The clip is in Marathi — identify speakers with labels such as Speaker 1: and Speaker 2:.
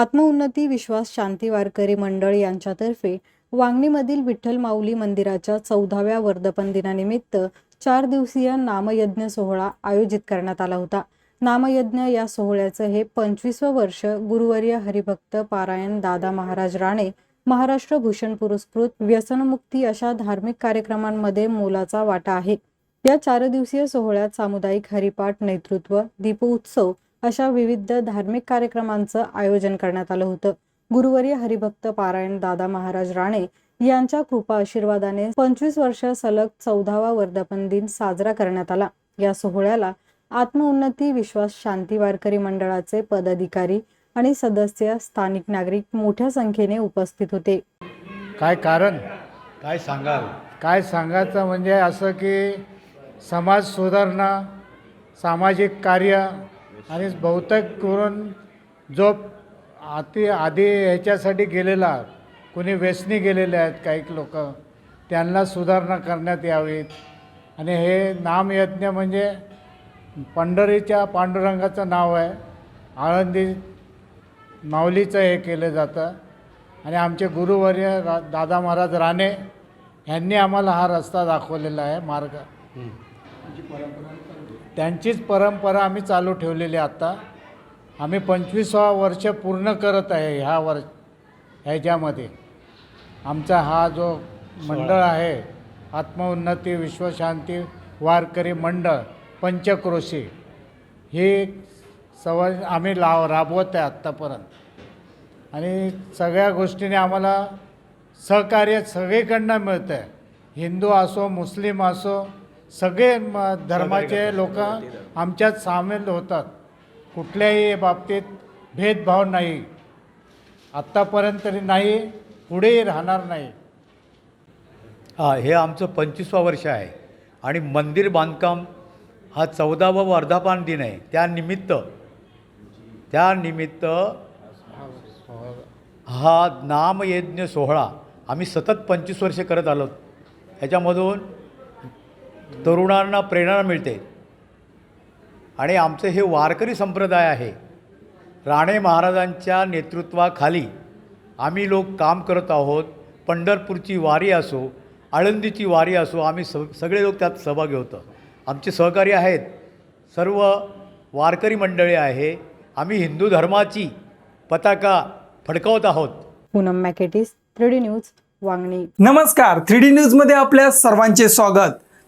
Speaker 1: आत्मउन्नती विश्वास शांती वारकरी मंडळ यांच्यातर्फे वांगणीमधील विठ्ठल माऊली मंदिराच्या चौदाव्या वर्धपन दिनानिमित्त चार दिवसीय नामयज्ञ सोहळा आयोजित करण्यात आला होता. नामयज्ञ या सोहळ्याचं हे पंचवीसवं वर्ष गुरुवर्य हरिभक्त पारायण दादा महाराज राणे महाराष्ट्र भूषण पुरस्कृत व्यसनमुक्ती अशा धार्मिक कार्यक्रमांमध्ये मोलाचा वाटा आहे. या चार दिवसीय सोहळ्यात सामुदायिक हरिपाठ नेतृत्व दीपोत्सव अशा विविध धार्मिक कार्यक्रमांचं आयोजन करण्यात आलं होतं. गुरुवर्य हरिभक्त पारायण दादा महाराज राणे यांच्या कृपा आशीर्वादाने पंचवीस वर्ष सलग चौदावा वर्धापन दिन साजरा करण्यात आला. या सोहळ्याला आत्मउन्नती विश्वास शांती वारकरी मंडळाचे पदाधिकारी आणि सदस्य स्थानिक नागरिक मोठ्या संख्येने उपस्थित होते.
Speaker 2: काय कारण?
Speaker 3: काय सांगाल?
Speaker 2: काय सांगायचं म्हणजे असं की समाज सुधारणा सामाजिक कार्य आणि बहुतेक करून जो आधी आधी ह्याच्यासाठी गेलेला कोणी व्यसनी गेलेले आहेत काही लोक त्यांना सुधारणा करण्यात यावीत. आणि हे नामयज्ञ म्हणजे पंढरीच्या पांडुरंगाचं नाव आहे. आळंदी माऊलीचं हे केलं जातं. आणि आमचे गुरुवर्य रा दादा महाराज राणे यांनी आम्हाला हा रस्ता दाखवलेला आहे मार्ग. त्यांचीच परंपरा आम्ही चालू ठेवलेली आहे आत्ता आम्ही पंचवीसवा वर्ष पूर्ण करत आहे ह्या वर्ष ह्याच्यामध्ये. आमचा हा जो मंडळ आहे आत्मउन्नती विश्वशांती वारकरी मंडळ पंचक्रोशी ही सवय आम्ही लाव राबवत आहे आत्तापर्यंत. आणि सगळ्या गोष्टीने आम्हाला सहकार्य सगळीकडनं मिळतं आहे हिंदू असो मुस्लिम असो सगळे म- धर्माचे लोक आमच्यात सामील होतात. कुठल्याही बाबतीत भेदभाव नाही. आत्तापर्यंत तरी नाही पुढेही राहणार नाही.
Speaker 3: हा हे आमचं पंचवीसवा वर्ष आहे. आणि मंदिर बांधकाम हा चौदावा वर्धापन दिन आहे. त्यानिमित्त त्यानिमित्त हा नामयज्ञ सोहळा आम्ही सतत पंचवीस वर्षे करत आलो. ह्याच्यामधून तरुणांना प्रेरणा मिळते. आणि आमचं हे वारकरी संप्रदाय आहे. राणे महाराजांच्या नेतृत्वाखाली आम्ही लोक काम करत आहोत. पंढरपूरची वारी असो आळंदीची वारी असो आम्ही स सगळे लोक त्यात सहभागी होतो. आमचे सहकारी आहेत. सर्व वारकरी मंडळी आहे. आम्ही हिंदू धर्माची पताका फडकवत आहोत.
Speaker 1: पूनम मॅकेटिस थ्री न्यूज वांगणी.
Speaker 4: नमस्कार. थ्री डी न्यूजमध्ये आपल्या सर्वांचे स्वागत.